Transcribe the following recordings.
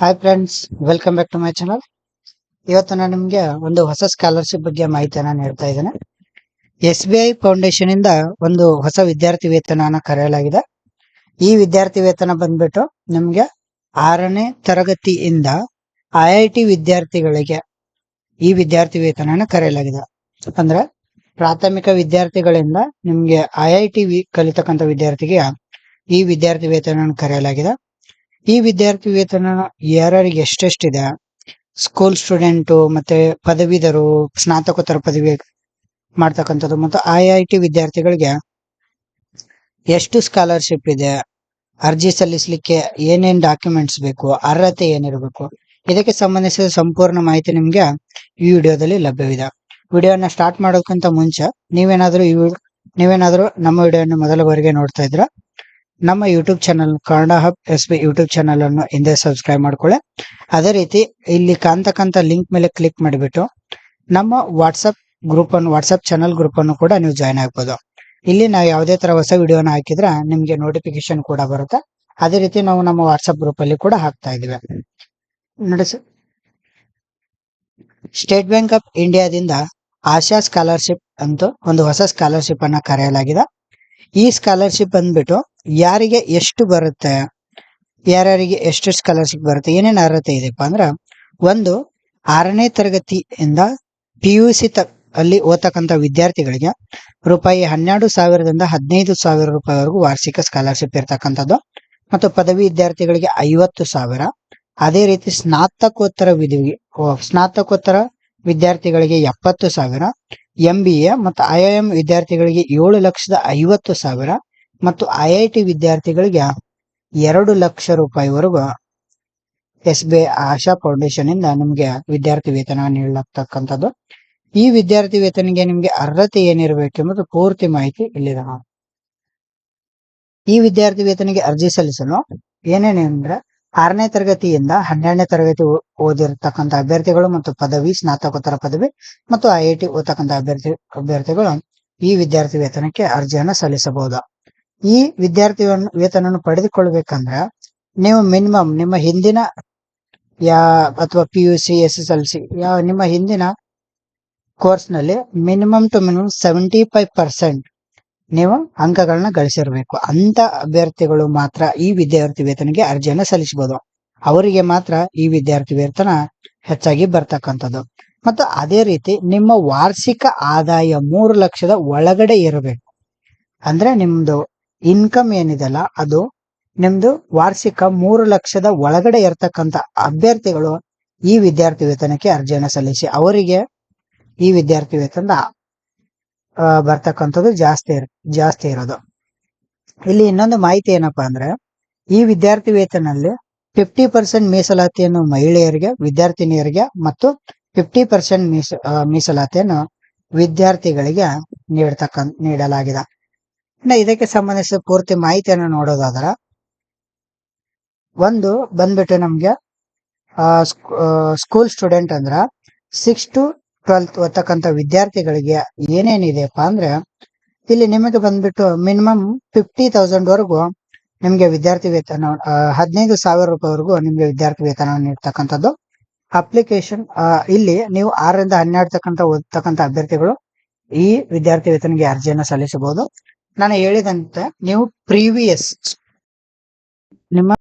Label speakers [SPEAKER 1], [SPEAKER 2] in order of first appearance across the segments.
[SPEAKER 1] Hi friends welcome back to my channel ಇವತ್ತು ನಾನು ನಿಮಗೆ ಒಂದು ಹೊಸ ಸ್ಕಾಲರ್ಶಿಪ್ ಬಗ್ಗೆ ಮಾಹಿತಿಯನ್ನು ನೀಡ್ತಾ ಇದ್ದೇನೆ. ಎಸ್ ಬಿ ಐ ಫೌಂಡೇಶನ್ ಇಂದ ಒಂದು ಹೊಸ ವಿದ್ಯಾರ್ಥಿ ವೇತನವನ್ನು ಕರೆಯಲಾಗಿದೆ. ಈ ವಿದ್ಯಾರ್ಥಿ ವೇತನ ಬಂದ್ಬಿಟ್ಟು ನಿಮ್ಗೆ ಆರನೇ ತರಗತಿಯಿಂದ ಐ ಐ ಟಿ ವಿದ್ಯಾರ್ಥಿಗಳಿಗೆ ಈ ವಿದ್ಯಾರ್ಥಿ ವೇತನನ ಕರೆಯಲಾಗಿದೆ. ಅಂದ್ರೆ ಪ್ರಾಥಮಿಕ ವಿದ್ಯಾರ್ಥಿಗಳಿಂದ ನಿಮ್ಗೆ ಐ ಐ ಟಿ ಕಲಿತಕ್ಕಂಥ ವಿದ್ಯಾರ್ಥಿಗೆ ಈ ವಿದ್ಯಾರ್ಥಿ ವೇತನ ಕರೆಯಲಾಗಿದೆ. ಈ ವಿದ್ಯಾರ್ಥಿ ವೇತನ ಯಾರ್ಯಾರಿಗೆ ಎಷ್ಟೆಷ್ಟಿದೆ? ಸ್ಕೂಲ್ ಸ್ಟೂಡೆಂಟು ಮತ್ತೆ ಪದವೀಧರು, ಸ್ನಾತಕೋತ್ತರ ಪದವಿ ಮಾಡ್ತಕ್ಕಂಥದ್ದು, ಮತ್ತು ಐ ಐ ಟಿ ವಿದ್ಯಾರ್ಥಿಗಳಿಗೆ ಎಷ್ಟು ಸ್ಕಾಲರ್ಶಿಪ್ ಇದೆ? ಅರ್ಜಿ ಸಲ್ಲಿಸಲಿಕ್ಕೆ ಏನೇನ್ ಡಾಕ್ಯುಮೆಂಟ್ಸ್ ಬೇಕು? ಅರ್ಹತೆ ಏನಿರಬೇಕು? ಇದಕ್ಕೆ ಸಂಬಂಧಿಸಿದ ಸಂಪೂರ್ಣ ಮಾಹಿತಿ ನಿಮ್ಗೆ ಈ ವಿಡಿಯೋದಲ್ಲಿ ಲಭ್ಯವಿದೆ. ವಿಡಿಯೋನ ಸ್ಟಾರ್ಟ್ ಮಾಡೋದಕ್ಕಿಂತ ಮುಂಚೆ ನೀವೇನಾದರೂ ಈ ನೀವೇನಾದ್ರೂ ನಮ್ಮ ವಿಡಿಯೋನ ಮೊದಲ ಬಾರಿಗೆ ನೋಡ್ತಾ ಇದ್ರ ನಮ್ಮ YouTube channel Kannada hub S B YouTube channel ಅನ್ನು ಹಿಂದೆ ಸಬ್ಸ್ಕ್ರೈಬ್ ಮಾಡ್ಕೊಳ್ಳಿ. ಅದೇ ರೀತಿ ಇಲ್ಲಿ ಕಾಣ್ತಕ್ಕಂಥ ಲಿಂಕ್ ಮೇಲೆ ಕ್ಲಿಕ್ ಮಾಡಿಬಿಟ್ಟು ನಮ್ಮ ವಾಟ್ಸಪ್ ಗ್ರೂಪ್ ಅನ್ನು ವಾಟ್ಸಪ್ ಚಾನಲ್ ಗ್ರೂಪ್ ಅನ್ನು ಕೂಡ ನೀವು ಜಾಯ್ನ್ ಆಗ್ಬೋದು. ಇಲ್ಲಿ ನಾವು ಯಾವುದೇ ತರ ಹೊಸ ವಿಡಿಯೋನ ಹಾಕಿದ್ರೆ ನಿಮ್ಗೆ ನೋಟಿಫಿಕೇಶನ್ ಕೂಡ ಬರುತ್ತೆ. ಅದೇ ರೀತಿ ನಾವು ನಮ್ಮ ವಾಟ್ಸಪ್ ಗ್ರೂಪ್ ಅಲ್ಲಿ ಕೂಡ ಹಾಕ್ತಾ ಇದೀವಿ ನೋಡಿ ಸರ್ ಸ್ಟೇಟ್ ಬ್ಯಾಂಕ್ ಆಫ್ ಇಂಡಿಯಾದಿಂದ ಆಶಾ ಸ್ಕಾಲರ್ಶಿಪ್ ಅಂತ ಒಂದು ಹೊಸ ಸ್ಕಾಲರ್ಶಿಪ್ ಅನ್ನ ಕರೆಯಲಾಗಿದೆ. ಈ ಸ್ಕಾಲರ್ಶಿಪ್ ಬಂದ್ಬಿಟ್ಟು ಯಾರಿಗೆ ಎಷ್ಟು ಬರುತ್ತೆ, ಯಾರ್ಯಾರಿಗೆ ಎಷ್ಟು ಸ್ಕಾಲರ್ಶಿಪ್ ಬರುತ್ತೆ, ಏನೇನು ಅರ್ಹತೆ ಇದೆಪ್ಪ ಅಂದ್ರ, ಒಂದು ಆರನೇ ತರಗತಿಯಿಂದ ಪಿ ಯು ಸಿ ಅಲ್ಲಿ ಓದ್ತಕ್ಕಂಥ ವಿದ್ಯಾರ್ಥಿಗಳಿಗೆ ರೂಪಾಯಿ ಹನ್ನೆರಡು ಸಾವಿರದಿಂದ ಹದಿನೈದು ಸಾವಿರ ರೂಪಾಯಿವರೆಗೂ ವಾರ್ಷಿಕ ಸ್ಕಾಲರ್ಶಿಪ್ ಇರ್ತಕ್ಕಂಥದ್ದು. ಮತ್ತು ಪದವಿ ವಿದ್ಯಾರ್ಥಿಗಳಿಗೆ ಐವತ್ತು ಸಾವಿರ. ಅದೇ ರೀತಿ ಸ್ನಾತಕೋತ್ತರ ವಿಧಿ ಸ್ನಾತಕೋತ್ತರ ವಿದ್ಯಾರ್ಥಿಗಳಿಗೆ ಎಪ್ಪತ್ತು ಸಾವಿರ. ಎಂ ಬಿ ಎ ಮತ್ತು ಐ ಐ ಎಂ ವಿದ್ಯಾರ್ಥಿಗಳಿಗೆ ಏಳು ಲಕ್ಷದ ಐವತ್ತು ಸಾವಿರ. ಮತ್ತು ಐ ಐ ವಿದ್ಯಾರ್ಥಿಗಳಿಗೆ ಎರಡು ಲಕ್ಷ ರೂಪಾಯಿವರೆಗೂ ಎಸ್ ಬಿ ಆಶಾ ಫೌಂಡೇಶನ್ ಇಂದ ನಿಮ್ಗೆ ವಿದ್ಯಾರ್ಥಿ ವೇತನ ನೀಡಲಾಗ್ತಕ್ಕಂಥದ್ದು ಈ ವಿದ್ಯಾರ್ಥಿ ವೇತನಿಗೆ ನಿಮ್ಗೆ ಅರ್ಹತೆ ಏನಿರಬೇಕೆಂಬುದು ಪೂರ್ತಿ ಮಾಹಿತಿ ಇಲ್ಲಿದೆ. ಈ ವಿದ್ಯಾರ್ಥಿ ವೇತನಿಗೆ ಅರ್ಜಿ ಸಲ್ಲಿಸಲು ಏನೇನೆಂದ್ರೆ ಆರನೇ ತರಗತಿಯಿಂದ ಹನ್ನೆರಡನೇ ತರಗತಿ ಓದಿರತಕ್ಕಂಥ ಅಭ್ಯರ್ಥಿಗಳು ಮತ್ತು ಪದವಿ, ಸ್ನಾತಕೋತ್ತರ ಪದವಿ ಮತ್ತು ಐಐಟಿ ಓದ್ತಕ್ಕಂಥ ಅಭ್ಯರ್ಥಿ ಅಭ್ಯರ್ಥಿಗಳು ಈ ವಿದ್ಯಾರ್ಥಿ ವೇತನಕ್ಕೆ ಅರ್ಜಿಯನ್ನು ಸಲ್ಲಿಸಬಹುದು ಈ ವಿದ್ಯಾರ್ಥಿ ವೇತನವನ್ನು ಪಡೆದುಕೊಳ್ಬೇಕಂದ್ರ ನೀವು ಮಿನಿಮಮ್ ನಿಮ್ಮ ಹಿಂದಿನ ಯಾ ಅಥವಾ P U C S S L C ಯಾವ ನಿಮ್ಮ ಹಿಂದಿನ ಕೋರ್ಸ್ನಲ್ಲಿ minimum to minimum seventy five percent ನೀವು ಅಂಕಗಳನ್ನ ಗಳಿಸಿರ್ಬೇಕು. ಅಂತ ಅಭ್ಯರ್ಥಿಗಳು ಮಾತ್ರ ಈ ವಿದ್ಯಾರ್ಥಿ ವೇತನಕ್ಕೆ ಅರ್ಜಿಯನ್ನ ಸಲ್ಲಿಸಬಹುದು. ಅವರಿಗೆ ಮಾತ್ರ ಈ ವಿದ್ಯಾರ್ಥಿ ವೇತನ ಹೆಚ್ಚಾಗಿ ಬರ್ತಕ್ಕಂಥದ್ದು. ಮತ್ತು ಅದೇ ರೀತಿ ನಿಮ್ಮ ವಾರ್ಷಿಕ ಆದಾಯ ಮೂರು ಲಕ್ಷದ ಒಳಗಡೆ ಇರಬೇಕು. ಅಂದ್ರೆ ನಿಮ್ದು ಇನ್ಕಮ್ ಏನಿದೆಲ್ಲ ಅದು ನಿಮ್ದು ವಾರ್ಷಿಕ ಮೂರು ಲಕ್ಷದ ಒಳಗಡೆ ಇರತಕ್ಕಂತ ಅಭ್ಯರ್ಥಿಗಳು ಈ ವಿದ್ಯಾರ್ಥಿ ವೇತನಕ್ಕೆ ಅರ್ಜಿಯನ್ನು ಸಲ್ಲಿಸಿ. ಅವರಿಗೆ ಈ ವಿದ್ಯಾರ್ಥಿ ವೇತನ ಬರ್ತಕ್ಕಂಥದ್ದು ಜಾಸ್ತಿ ಜಾಸ್ತಿ ಇರೋದು. ಇಲ್ಲಿ ಇನ್ನೊಂದು ಮಾಹಿತಿ ಏನಪ್ಪಾ ಅಂದ್ರೆ, ಈ ವಿದ್ಯಾರ್ಥಿ ವೇತನಲ್ಲಿ ಫಿಫ್ಟಿ ಪರ್ಸೆಂಟ್ ಮೀಸಲಾತಿಯನ್ನು ಮಹಿಳೆಯರಿಗೆ, ವಿದ್ಯಾರ್ಥಿನಿಯರಿಗೆ ಮತ್ತು ಫಿಫ್ಟಿ ಪರ್ಸೆಂಟ್ ಮೀಸ ಮೀಸಲಾತಿಯನ್ನು ವಿದ್ಯಾರ್ಥಿಗಳಿಗೆ ನೀಡತಕ್ಕಂತ ನೀಡಲಾಗಿದೆ. ಇನ್ನು ಇದಕ್ಕೆ ಸಂಬಂಧಿಸಿದ ಪೂರ್ತಿ ಮಾಹಿತಿಯನ್ನು ನೋಡೋದಾದ್ರ, ಒಂದು ಬಂದ್ಬಿಟ್ಟು ನಮ್ಗೆ ಸ್ಕೂಲ್ ಸ್ಟೂಡೆಂಟ್ ಅಂದ್ರ ಸಿಕ್ಸ್ ಟು ಟ್ವೆಲ್ತ್ ಓದ್ತಕ್ಕಂಥ ವಿದ್ಯಾರ್ಥಿಗಳಿಗೆ ಏನೇನಿದೆಪ್ಪ ಅಂದ್ರೆ, ಇಲ್ಲಿ ನಿಮಗೆ ಬಂದ್ಬಿಟ್ಟು ಮಿನಿಮಮ್ ಫಿಫ್ಟಿ ತೌಸಂಡ್ ವರೆಗೂ ನಿಮಗೆ ವಿದ್ಯಾರ್ಥಿ ವೇತನ ಹದಿನೈದು ಸಾವಿರ ರೂಪಾಯಿವರೆಗೂ ನಿಮ್ಗೆ ವಿದ್ಯಾರ್ಥಿ ವೇತನ ನೀಡ್ತಕ್ಕಂಥದ್ದು. ಅಪ್ಲಿಕೇಶನ್ ಇಲ್ಲಿ ನೀವು ಆರರಿಂದ ಹನ್ನೆರಡು ತಕ್ಕಂತ ಓದ್ತಕ್ಕಂಥ ಅಭ್ಯರ್ಥಿಗಳು ಈ ವಿದ್ಯಾರ್ಥಿ ವೇತನಿಗೆ ಅರ್ಜಿಯನ್ನು ಸಲ್ಲಿಸಬಹುದು. ನಾನು ಹೇಳಿದಂತೆ, ನೀವು ಪ್ರೀವಿಯಸ್ ನಿಮ್ಮ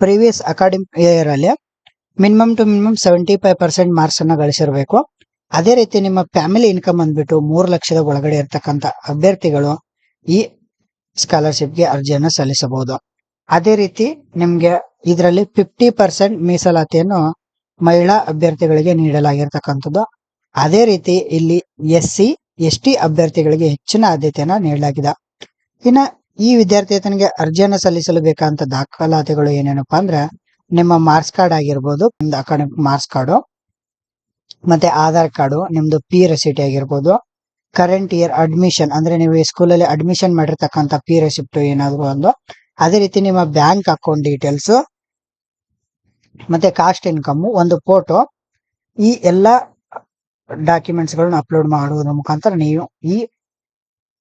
[SPEAKER 1] ಪ್ರೀವಿಯಸ್ ಅಕಾಡೆಮಿ ಇಯರ್ ಅಲ್ಲಿ minimum to minimum seventy five percent marks ಅನ್ನ ಗಳಿಸಿರ್ಬೇಕು. ಅದೇ ರೀತಿ ನಿಮ್ಮ ಫ್ಯಾಮಿಲಿ ಇನ್ಕಮ್ ಅಂದ್ಬಿಟ್ಟು ಮೂರು ಲಕ್ಷದ ಒಳಗಡೆ ಇರ್ತಕ್ಕಂಥ ಅಭ್ಯರ್ಥಿಗಳು ಈ ಸ್ಕಾಲರ್ಶಿಪ್ಗೆ ಅರ್ಜಿಯನ್ನು ಸಲ್ಲಿಸಬಹುದು. ಅದೇ ರೀತಿ ನಿಮ್ಗೆ ಇದರಲ್ಲಿ ಫಿಫ್ಟಿ ಪರ್ಸೆಂಟ್ ಮೀಸಲಾತಿಯನ್ನು ಮಹಿಳಾ ಅಭ್ಯರ್ಥಿಗಳಿಗೆ ನೀಡಲಾಗಿರ್ತಕ್ಕಂಥದ್ದು. ಅದೇ ರೀತಿ ಇಲ್ಲಿ ಎಸ್ ಸಿ ಎಸ್ ಟಿ ಅಭ್ಯರ್ಥಿಗಳಿಗೆ ಹೆಚ್ಚಿನ ಆದ್ಯತೆಯನ್ನ ನೀಡಲಾಗಿದೆ. ಇನ್ನ ಈ ವಿದ್ಯಾರ್ಥಿತನಿಗೆ ಅರ್ಜಿಯನ್ನು ಸಲ್ಲಿಸಲು ಬೇಕಾದಂತ ದಾಖಲಾತಿಗಳು ಏನೇನಪ್ಪ ಅಂದ್ರೆ ನಿಮ್ಮ ಮಾರ್ಕ್ಸ್ ಕಾರ್ಡ್ ಆಗಿರ್ಬೋದು, ನಿಮ್ದು ಅಕಾಡೆಮಿಕ್ ಮಾರ್ಕ್ಸ್ ಕಾರ್ಡು, ಮತ್ತೆ ಆಧಾರ್ ಕಾರ್ಡು, ನಿಮ್ದು ಪಿ ರೆಸಿಟಿ ಆಗಿರ್ಬೋದು, ಕರೆಂಟ್ ಇಯರ್ ಅಡ್ಮಿಷನ್ ಅಂದ್ರೆ ನೀವು ಈ ಸ್ಕೂಲಲ್ಲಿ ಅಡ್ಮಿಷನ್ ಮಾಡಿರ್ತಕ್ಕಂಥ ಪಿ ರೆಸಿಪ್ಟ್ ಏನಾದ್ರು ಒಂದು, ಅದೇ ರೀತಿ ನಿಮ್ಮ ಬ್ಯಾಂಕ್ ಅಕೌಂಟ್ ಡೀಟೇಲ್ಸ್, ಮತ್ತೆ ಕಾಸ್ಟ್ ಇನ್ಕಮ್ ಒಂದು ಫೋಟೋ, ಈ ಎಲ್ಲಾ ಡಾಕ್ಯುಮೆಂಟ್ಸ್ ಗಳನ್ನ ಅಪ್ಲೋಡ್ ಮಾಡುವುದರ ಮುಖಾಂತರ ನೀವು ಈ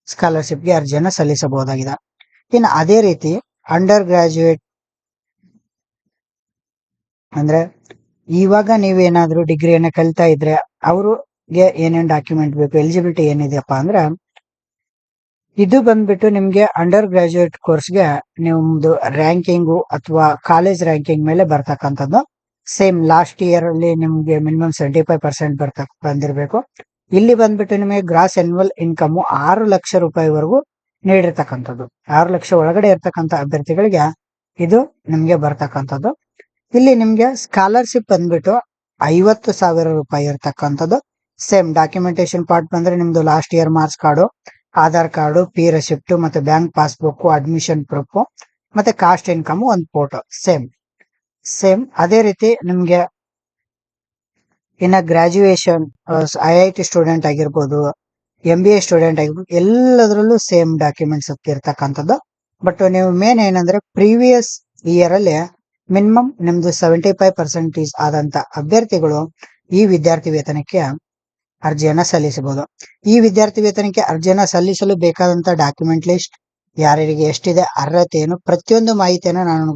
[SPEAKER 1] ಸ್ಕಾಲರ್ಶಿಪ್ಗೆ ಅರ್ಜಿಯನ್ನು ಸಲ್ಲಿಸಬಹುದಾಗಿದೆ. ಇನ್ನು ಅದೇ ರೀತಿ ಅಂಡರ್ ಗ್ರಾಜುಯೇಟ್ ಅಂದ್ರೆ ಇವಾಗ ನೀವೇನಾದ್ರೂ ಡಿಗ್ರಿಯನ್ನ ಕಲಿತಾ ಇದ್ರೆ ಅವ್ರಿಗೆ ಏನೇನ್ ಡಾಕ್ಯುಮೆಂಟ್ ಬೇಕು ಎಲಿಜಿಬಿಲಿಟಿ ಏನಿದೆಯಪ್ಪ ಅಂದ್ರೆ ಇದು ಬಂದ್ಬಿಟ್ಟು ನಿಮ್ಗೆ ಅಂಡರ್ ಗ್ರಾಜುಯೇಟ್ ಕೋರ್ಸ್ಗೆ ನಿಮ್ದು ರ್ಯಾಂಕಿಂಗು ಅಥವಾ ಕಾಲೇಜ್ ರ್ಯಾಂಕಿಂಗ್ ಮೇಲೆ ಬರ್ತಕ್ಕಂಥದ್ದು. ಸೇಮ್ ಲಾಸ್ಟ್ ಇಯರ್ ಅಲ್ಲಿ ನಿಮ್ಗೆ ಮಿನಿಮಮ್ ಸೆವೆಂಟಿ ಫೈವ್ ಪರ್ಸೆಂಟ್ ಬರ್ತ ಬಂದಿರಬೇಕು. ಇಲ್ಲಿ ಬಂದ್ಬಿಟ್ಟು ನಿಮಗೆ ಗ್ರಾಸ್ ಎನ್ಯುವಲ್ ಇನ್ಕಮ್ ಆರು ಲಕ್ಷ ರೂಪಾಯಿವರೆಗೂ ನೀಡಿರ್ತಕ್ಕಂಥದ್ದು. ಆರು ಲಕ್ಷ ಒಳಗಡೆ ಇರ್ತಕ್ಕಂಥ ಅಭ್ಯರ್ಥಿಗಳಿಗೆ ಇದು ನಿಮ್ಗೆ ಬರ್ತಕ್ಕಂಥದ್ದು. ಇಲ್ಲಿ ನಿಮ್ಗೆ ಸ್ಕಾಲರ್ಶಿಪ್ ಬಂದ್ಬಿಟ್ಟು ಐವತ್ತು ಸಾವಿರ ರೂಪಾಯಿ ಇರ್ತಕ್ಕಂಥದ್ದು. ಸೇಮ್ ಡಾಕ್ಯುಮೆಂಟೇಶನ್ ಪಾರ್ಟ್ ಬಂದ್ರೆ ನಿಮ್ದು last year marks card Aadhaar card fee receipt ಮತ್ತೆ ಬ್ಯಾಂಕ್ ಪಾಸ್ಬುಕ್ ಅಡ್ಮಿಷನ್ ಪ್ರೂಫ್ ಮತ್ತೆ ಕಾಸ್ಟ್ ಇನ್ಕಮ್ ಒಂದು ಫೋಟೋ ಸೇಮ್ ಸೇಮ್ ಅದೇ ರೀತಿ ನಿಮ್ಗೆ ಇನ್ನ graduation I I T student ಆಗಿರ್ಬೋದು ಎಂ ಬಿ ಎ ಸ್ಟೂಡೆಂಟ್ ಆಗಿರ್ಬೋದು, ಎಲ್ಲದರಲ್ಲೂ ಸೇಮ್ ಡಾಕ್ಯುಮೆಂಟ್ಸ್ ಇರ್ತಕ್ಕಂಥದ್ದು ಬಟ್ ನೀವು ಮೇನ್ ಏನಂದ್ರೆ ಪ್ರೀವಿಯಸ್ ಇಯರ್ ಅಲ್ಲಿ ಮಿನಿಮಮ್ ನಿಮ್ದು ಸೆವೆಂಟಿ ಫೈವ್ ಪರ್ಸೆಂಟೇಜ್ ಆದಂತ ಅಭ್ಯರ್ಥಿಗಳು ಈ ವಿದ್ಯಾರ್ಥಿ ವೇತನಕ್ಕೆ ಅರ್ಜಿಯನ್ನ ಸಲ್ಲಿಸಬಹುದು. ಈ ವಿದ್ಯಾರ್ಥಿ ವೇತನಕ್ಕೆ ಅರ್ಜಿಯನ್ನ ಸಲ್ಲಿಸಲು ಬೇಕಾದಂತ ಡಾಕ್ಯುಮೆಂಟ್ ಲಿಸ್ಟ್ ಯಾರ್ಯಾರಿಗೆ ಎಷ್ಟಿದೆ, ಅರ್ಹತೆ ಏನು, ಪ್ರತಿಯೊಂದು ಮಾಹಿತಿಯನ್ನ ನಾನು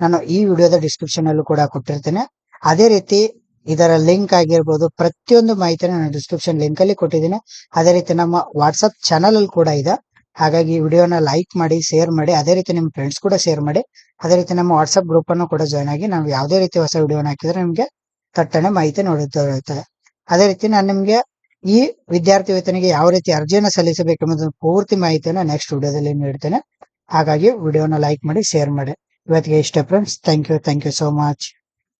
[SPEAKER 1] ನಾನು ಈ ವಿಡಿಯೋದ ಡಿಸ್ಕ್ರಿಪ್ಷನ್ ಅಲ್ಲೂ ಕೂಡ ಕೊಟ್ಟಿರ್ತೇನೆ. ಅದೇ ರೀತಿ ಇದರ ಲಿಂಕ್ ಆಗಿರ್ಬೋದು, ಪ್ರತಿಯೊಂದು ಮಾಹಿತಿನ ನಾನು ಡಿಸ್ಕ್ರಿಪ್ಷನ್ ಲಿಂಕ್ ಅಲ್ಲಿ ಕೊಟ್ಟಿದ್ದೀನಿ. ಅದೇ ರೀತಿ ನಮ್ಮ ವಾಟ್ಸ್ಆಪ್ ಚಾನಲ್ ಅಲ್ಲಿ ಕೂಡ ಇದೆ. ಹಾಗಾಗಿ ವಿಡಿಯೋನ ಲೈಕ್ ಮಾಡಿ ಶೇರ್ ಮಾಡಿ, ಅದೇ ರೀತಿ ನಿಮ್ಮ ಫ್ರೆಂಡ್ಸ್ ಕೂಡ ಶೇರ್ ಮಾಡಿ, ಅದೇ ರೀತಿ ನಮ್ಮ ವಾಟ್ಸಪ್ ಗ್ರೂಪ್ ಅನ್ನು ಕೂಡ ಜಾಯ್ನ್ ಆಗಿ ನಾವು ಯಾವುದೇ ರೀತಿ ಹೊಸ ವಿಡಿಯೋನ ಹಾಕಿದ್ರೆ ನಿಮ್ಗೆ ತಟ್ಟನೆ ಮಾಹಿತಿ ನೋಡುತ್ತಿರುತ್ತದೆ ಅದೇ ರೀತಿ ನಾನು ನಿಮ್ಗೆ ಈ ವಿದ್ಯಾರ್ಥಿ ವೇತನಿಗೆ ಯಾವ ರೀತಿ ಅರ್ಜಿಯನ್ನು ಸಲ್ಲಿಸಬೇಕೆಂಬುದನ್ನು ಪೂರ್ತಿ ಮಾಹಿತಿಯನ್ನು ನೆಕ್ಸ್ಟ್ ವಿಡಿಯೋದಲ್ಲಿ ನೀಡ್ತೇನೆ. ಹಾಗಾಗಿ ವಿಡಿಯೋನ ಲೈಕ್ ಮಾಡಿ ಶೇರ್ ಮಾಡಿ. Very guys, friends. Thank you. Thank you so much.